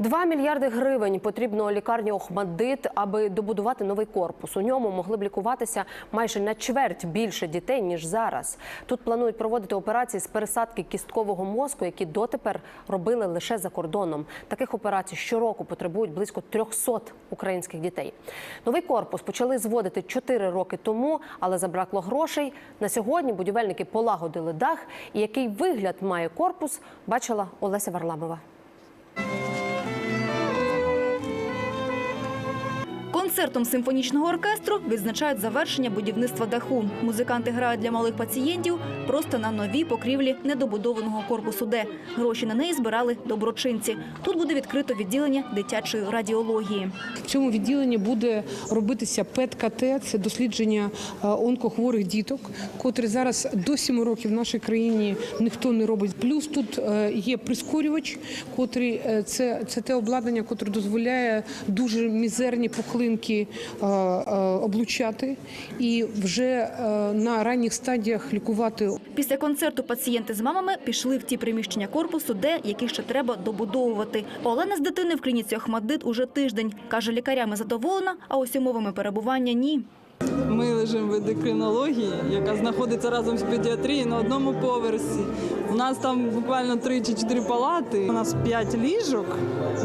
Два мільярди гривень потрібно лікарні Охмаддит, аби добудувати новий корпус. У ньому могли б лікуватися майже на чверть більше дітей ніж зараз. Тут планують проводити операції з пересадки кісткового мозку, які дотепер робили лише за кордоном. Таких операцій щороку потребують близько 300 українських дітей. Новий корпус почали зводити 4 роки тому, але забракло грошей. На сьогодні будівельники полагодили дах. І який вигляд має корпус, бачила Олеся Варламова. Концертом симфонічного оркестру відзначають завершення будівництва даху. Музиканти грають для малих пацієнтів просто на новій покрівлі недобудованого корпусу, Д. Гроші на неї збирали доброчинці. Тут буде відкрито відділення дитячої радіології. В цьому відділенні буде робитися ПЕТ-КТ, це дослідження е, онкохворих діток, котрі зараз до 7 років в нашій країні ніхто не робить. Плюс тут е, є прискорювач, котрий е, це, це те обладнання, котре дозволяє дуже мізерні пухлинки е, е, облучати і вже е, на ранніх стадіях лікувати Після концерту пацієнти з мамами пішли в ті приміщення корпусу, де які ще треба добудовувати. Олена з дитини в клініці Ахмадит уже тиждень. Каже, лікарями задоволена, а ось умовами перебування – ні. Ми лежимо в ендокринології, яка знаходиться разом з педіатрією на одному поверсі. У нас там буквально три чи чотири палати. У нас п'ять ліжок,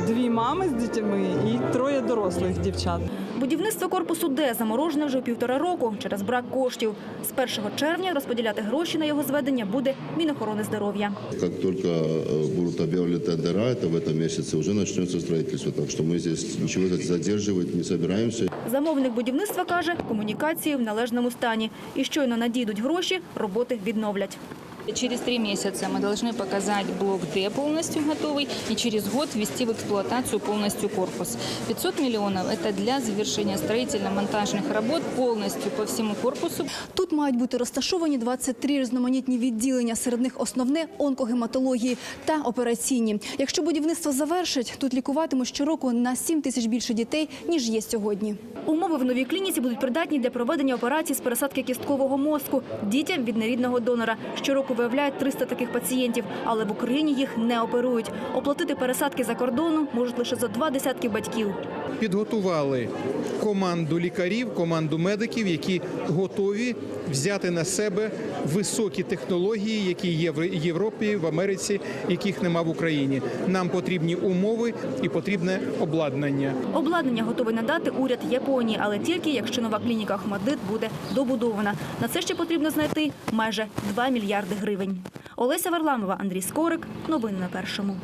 дві мами з дітьми і троє дорослих дівчат. Будівництво корпусу Д заморожене вже півтора року через брак коштів. З 1 червня розподіляти гроші на його зведення буде Мінохорони здоров'я. Как только э, будут объявлены тендера, это в этом месяце уже начнется строительство. Так что мы здесь ничего задерживать не собираемся. Замовник будівництва каже, комунікації в належному стані. І щойно надійдуть гроші, роботи відновлять. Через три месяца мы должны показать блок Д полностью готовый и через год ввести в эксплуатацию полностью корпус. 500 миллионов – это для завершения строительно-монтажных работ полностью по всему корпусу. Тут мають бути розташовані 23 різноманітні відділення, серед них основне – онкогематології та операційні. Якщо будівництво завершить, тут лікуватимуть щороку на 7 тисяч більше дітей, ніж є сьогодні. Умови в новій клініці будуть придатні для проведення операцій з пересадки кісткового мозку дітям від нерідного донора. Щороку виявляють 300 таких пацієнтів, але в Україні їх не оперують. Оплатити пересадки за кордоном можуть лише за два десятки батьків. підготували команду лікарів, команду медиків, які готові взяти на себе високі технології, які є в Європі, в Америці, яких нема в Україні. Нам потрібні умови і потрібне обладнання. Обладнання готовий надати уряд Японії, але тільки якщо нова клініка Ахмадит буде добудована. На це ще потрібно знайти майже 2 мільярди гривень. Олеся Варламова, Андрій Скорик. Новини на першому.